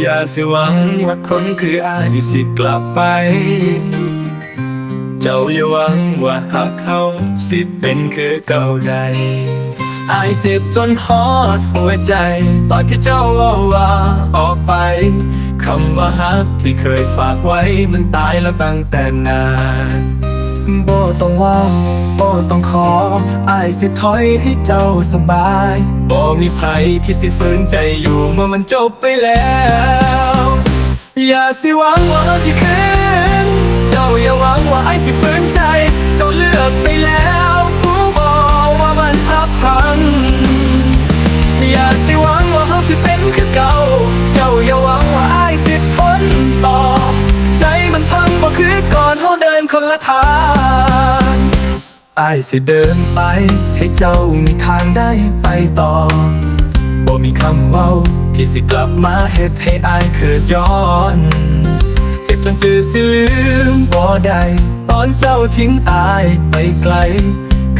อย่าสิหวังว่าคนคืออายสิกลับไป เจ้าอย่าหวังว่าหักเขาสิเป็นคือเก่าใดอายเจ็บจนฮอดหัวใจ ตอนที่เจ้าว่าว่าออกไป คำว่าฮักที่เคยฝากไว้มันตายแล้วตั้งแต่นาน บ่ต้องว่าบ่ต้องขออายสิถอยให้เจ้าสบายบ่มีใครที่สิฝืนใจอยู่เมื่อมันจบไปแล้ว อย่าสิหวังว่าสิคื คนละทางไอ้สิเดินไป ให้เจ้ามีทางได้ไปต่อ บ่มีคำเว้า ที่สิกลับมาเฮ็ดให้อายเกิดย้อน เจ็บจนจือสิลืมบ่ได้ตอนเจ้าทิ้งอายไปไกล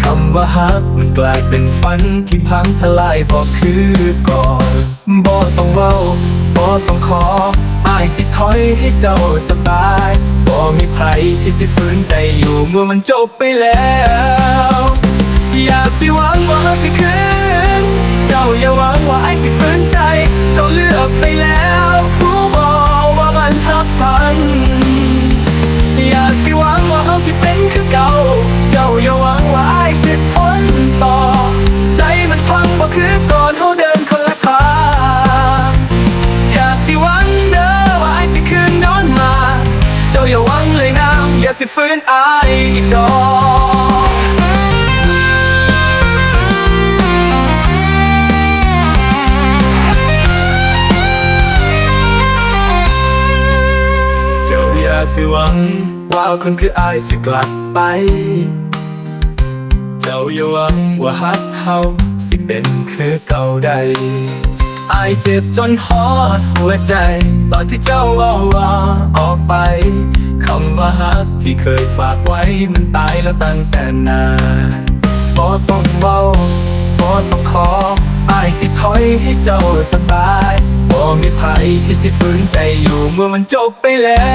คำว่าฮักมันกลายเป็นฝันที่พังทลายบ่คือก่อนบ่ต้องเว้าบ่ต้องขออายสิถอยให้เจ้าสบาย ที่สิฝืนใจอยู่เมื่อมันจบไปแล้ว อย่าสิหวังว่าเราสิคืน อย่าสิฝืนไอ้อีกดอกเจ้าอย่าสิหวัง ว่าคนคืออายสิกลับไป เจ้าอย่าหวังว่าฮักเฮาสิเป็นคือเก่าใดอายเจ็บจนฮอดหัวใจ ตอนที่เจ้าว่าว่าออกไป คำว่าฮักที่เคยฝากไว้มันตายแล้วตั้งแต่นานบอต้องเบาบอต้องขออายสิถอยให้เจ้าสบายบ่มีใครที่สิฝืนใจอยู่เมื่อมันจบไปแล้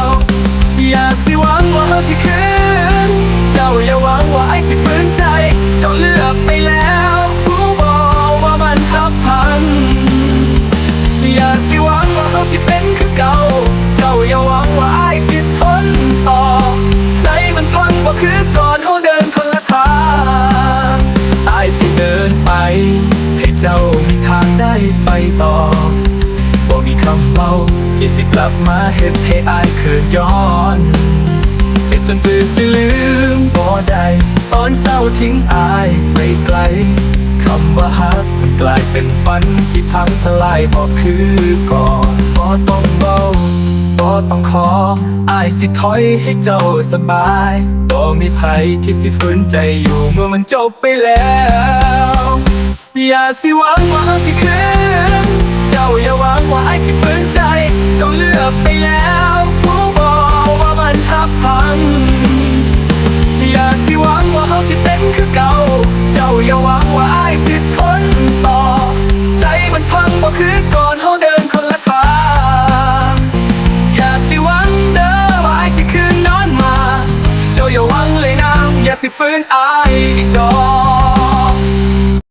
ว เจ้ามีทางได้ไปต่อบ่มีคำเล่าที่สิกลับมาเห็นให้อายเขินย้อน เจ็บจนจือสิลืมบ่ได้ตอนเจ้าทิ้งอายไปไกลคำว่าฮักมันกลายเป็นฝันที่พังทลายบ่คือก่อนบ่ต้องเบาบ่ต้องขออายสิถอยให้เจ้าสบายบ่มีใครที่สิฝืนใจอยู่เมื่อมันจบไปแล้ว อย่าสิหวังว่าเราสิคืนเจ้าอย่าหวังว่าไอ้สิฝืนใจ เจ้าเลือกไปแล้วรู้บอกว่ามันทับพัง อย่าสิหวังว่าเขาสิเป็นคือเก่า เจ้าอย่าหวังว่าไอ้สิทนต่อ ใจมันพังบ่คือก่อนเขาเดินคนละทางอย่าสิหวังเด้อว่าไอ้สิคืนนอนมา เจ้าอย่าหวังเลยนะอย่าสิฝืนไอ้อีกดอก